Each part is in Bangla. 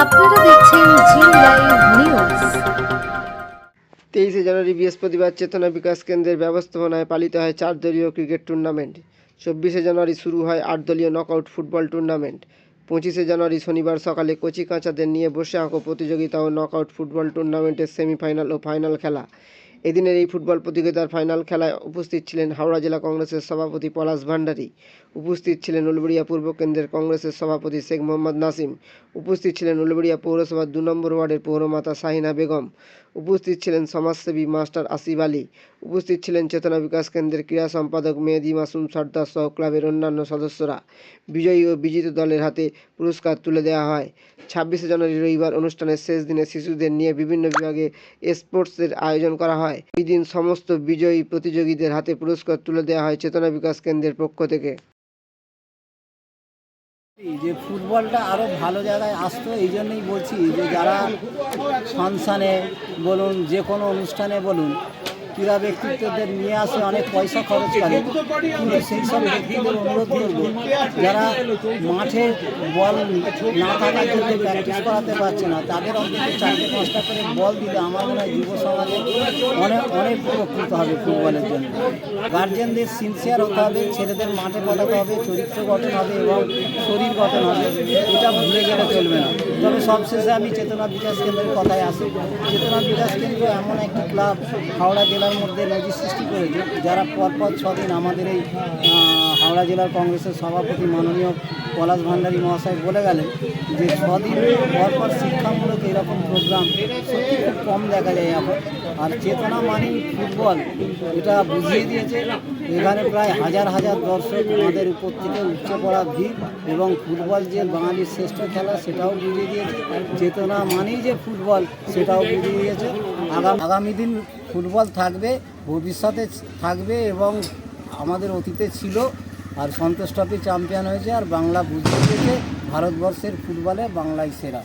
আপনারা দেখছেন জি লাইভ নিউজ। তেইশে জানুয়ারি বৃহস্পতিবার চেতনা বিকাশ কেন্দ্রের ব্যবস্থাপনায় পালিত হয় চার দলীয় ক্রিকেট টুর্নামেন্ট। চব্বিশে জানুয়ারি শুরু হয় আট দলীয় নকআউট ফুটবল টুর্নামেন্ট। পঁচিশে জানুয়ারি শনিবার সকালে কচি কাঁচাদের নিয়ে বসে আঁকো প্রতিযোগিতা ও নকআউট ফুটবল টুর্নামেন্টের সেমিফাইনাল ও ফাইনাল খেলা। এদিনের এই ফুটবল প্রতিযোগিতার ফাইনাল খেলায় উপস্থিত ছিলেন হাওড়া জেলা কংগ্রেসের সভাপতি পলাশ ভান্ডারী উপস্থিত ছিলেন উলবেড়িয়া পূর্ব কেন্দ্রের কংগ্রেসের সভাপতি শেখ মোহাম্মদ নাসিম। উপস্থিত ছিলেন উলবেড়িয়া পৌরসভার দু নম্বর ওয়ার্ডের পৌরমাতা শাহিনা বেগম। উপস্থিত ছিলেন সমাজসেবী মাস্টার আসিফ আলী। উপস্থিত ছিলেন চেতনা বিকাশ কেন্দ্রের ক্রীড়া সম্পাদক মেহেদি মাসুম সর্দার সহ ক্লাবের অন্যান্য সদস্যরা। বিজয়ী ও বিজিত দলের হাতে পুরস্কার তুলে দেওয়া হয়। ছাব্বিশে জানুয়ারি রবিবার অনুষ্ঠানের শেষ দিনে শিশুদের নিয়ে বিভিন্ন বিভাগে স্পোর্টসের আয়োজন করা হয়। এই দিন সমস্ত বিজয়ী প্রতিযোগীদের হাতে পুরস্কার তুলে দেওয়া হয় চেতনা বিকাশ কেন্দ্রের পক্ষ থেকে। যে ফুটবলটা আরও ভালো জায়গায় আসতো, এই জন্যই বলছি যে যারা ফাংশানে বলুন, যে কোনো অনুষ্ঠানে বলুন ক্রীড়া ব্যক্তিত্বদের নিয়ে আসে অনেক পয়সা খরচ করে। কিন্তু সেই সব ব্যক্তিদের অনুরোধ করব, যারা মাঠে বল না থাকার জন্য প্র্যাকটিস করাতে পারছে না, তাদের অন্তত চারটে পাঁচটা করে বল দিলে আমার মনে হয় যুব সমাজে অনেক অনেক উপকৃত হবে ফুটবলের জন্য। গার্জেনদের সিনসিয়ার হতে হবে, ছেলেদের মাঠে পাঠাতে হবে, চরিত্র গঠন হবে এবং শরীর গঠন হবে, এটা ভুলে গেলে চলবে না। তবে সবশেষে আমি চেতনা বিকাশ কেন্দ্রের কথায় আসি। চেতনা বিকাশ কেন্দ্র এমন একটি ক্লাব হাওড়া জেলার মধ্যে নজির সৃষ্টি করেছে। যারা পরপর ছদিন আমাদের এই হাওড়া জেলার কংগ্রেসের সভাপতি মাননীয় পলাশ ভান্ডারী মহাশয় বলে গেলেন যে ছদিন পরপর শিক্ষামূলক এরকম প্রোগ্রাম সত্যি খুব কম দেখা যায় এখন। আর চেতনা মানেই ফুটবল এটা বুঝিয়ে দিয়েছে। এখানে প্রায় হাজার হাজার দর্শক আমাদের উপর থেকে উপচে পড়া ভিড় এবং ফুটবল যে বাঙালির শ্রেষ্ঠ খেলা সেটাও বুঝিয়ে দিয়েছে। চেতনা মানেই যে ফুটবল সেটাও বুঝিয়ে দিয়েছে। আগাম, আগামী দিন ফুটবল থাকবে, ভবিষ্যতে থাকবে এবং আমাদের অতীতে ছিল আর সন্তোষ ট্রফি চ্যাম্পিয়ন হয়েছে আর বাংলা বুঝতে দিয়েছে ভারতবর্ষের ফুটবলে বাংলায় সেরা।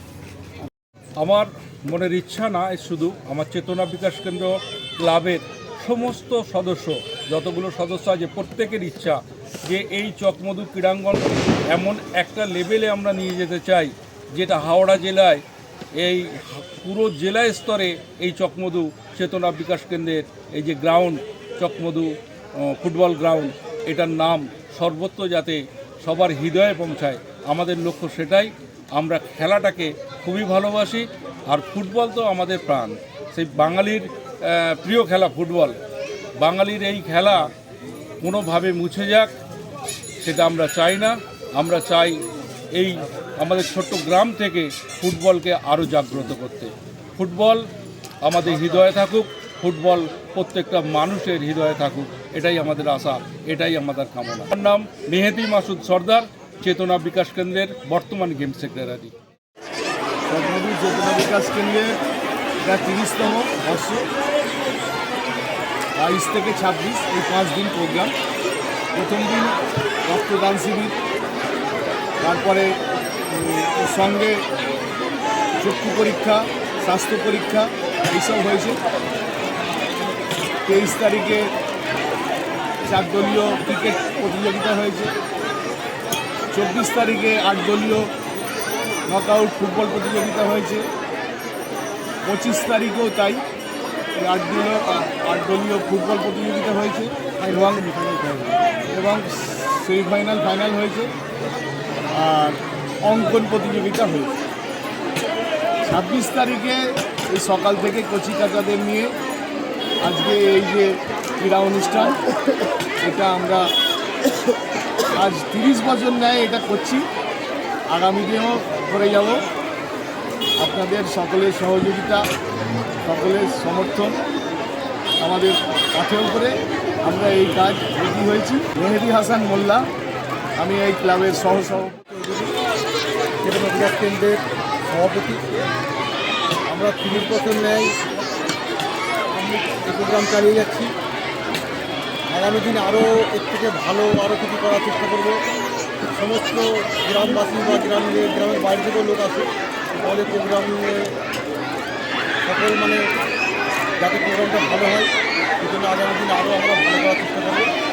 আমার মনের ইচ্ছা না শুধু আমার চেতনা বিকাশ কেন্দ্র ক্লাবের সমস্ত সদস্য, যতগুলো সদস্য আছে, প্রত্যেকের ইচ্ছা যে এই চকমধু ক্রীড়াঙ্গন এমন একটা লেভেলে আমরা নিয়ে যেতে চাই, যেটা হাওড়া জেলায়, এই পুরো জেলা স্তরে এই চকমধু চেতনা বিকাশ কেন্দ্রের এই যে গ্রাউন্ড চকমধু ফুটবল গ্রাউন্ড এটার নাম সর্বত্র যাতে সবার হৃদয়ে পৌঁছায়, আমাদের লক্ষ্য সেটাই। আমরা খেলাটাকে খুবই ভালোবাসি, আর ফুটবল তো আমাদের প্রাণ। সেই বাঙালির প্রিয় খেলা ফুটবল। বাঙালির এই খেলা কোনোভাবে মুছে যাক, সেটা আমরা চাই না। আমরা চাই এই আমাদের ছোট্ট গ্রাম থেকে ফুটবলকে আরও জাগ্রত করতে। ফুটবল আমাদের হৃদয়ে থাকুক ফুটবল প্রত্যেকটা মানুষের হৃদয়ে থাকুক, এটাই আমাদের আশা, এটাই আমাদের কামনা। আমার নাম মেহেদি মাসুদ সর্দার, চেতনা বিকাশ কেন্দ্রের বর্তমান গেম সেক্রেটারি। চেতনা বিকাশ কেন্দ্রের এটা তিরিশতম বর্ষ। বাইশ থেকে ছাব্বিশ এই পাঁচ দিন প্রোগ্রাম প্রথম দিন রক্তদান শিবির, তারপরে সঙ্গে চক্ষু পরীক্ষা, স্বাস্থ্য পরীক্ষা, এইসব হয়েছে। তেইশ তারিখে চার দলীয় ক্রিকেট প্রতিযোগিতা হয়েছে। চব্বিশ তারিখে আট দলীয় নকআউট ফুটবল প্রতিযোগিতা হয়েছে। পঁচিশ তারিখেও তাই আট দলীয় আট দলীয় ফুটবল প্রতিযোগিতা হয়েছে। এবং এবং সেমিফাইনাল ফাইনাল হয়েছে। আর অঙ্কন প্রতিযোগিতা হয়েছে। ছাব্বিশ তারিখে এই সকাল থেকে কচি কাচাদের নিয়ে আজকে এই যে ক্রীড়া অনুষ্ঠান, এটা আমরা আজ তিরিশ বছর নেয় এটা করছি। আগামী দিনেও করে যাব। আপনাদের সকলের সহযোগিতা, সকলের সমর্থন আমাদের কাঠের উপরে আমরা এই কাজ রেডি হয়েছি। মেহেদি হাসান মোল্লা, আমি এই ক্লাবের সহ সভাপতি কেন্দ্রের সভাপতি। আমরা তিরিশ বছর নেয় এই প্রোগ্রাম চালিয়ে যাচ্ছি। আগামী দিন আরও এর থেকে ভালো, আরও কিছু করার চেষ্টা করব। সমস্ত গ্রামবাসী বা গ্রামে গ্রামের বাইরে থেকেও লোক আসে। প্রোগ্রাম প্রোগ্রামে সকল মানে যাতে প্রোগ্রামটা ভালো হয় সেজন্য আগামী দিন আরও আমরা ভালো করার চেষ্টা করব।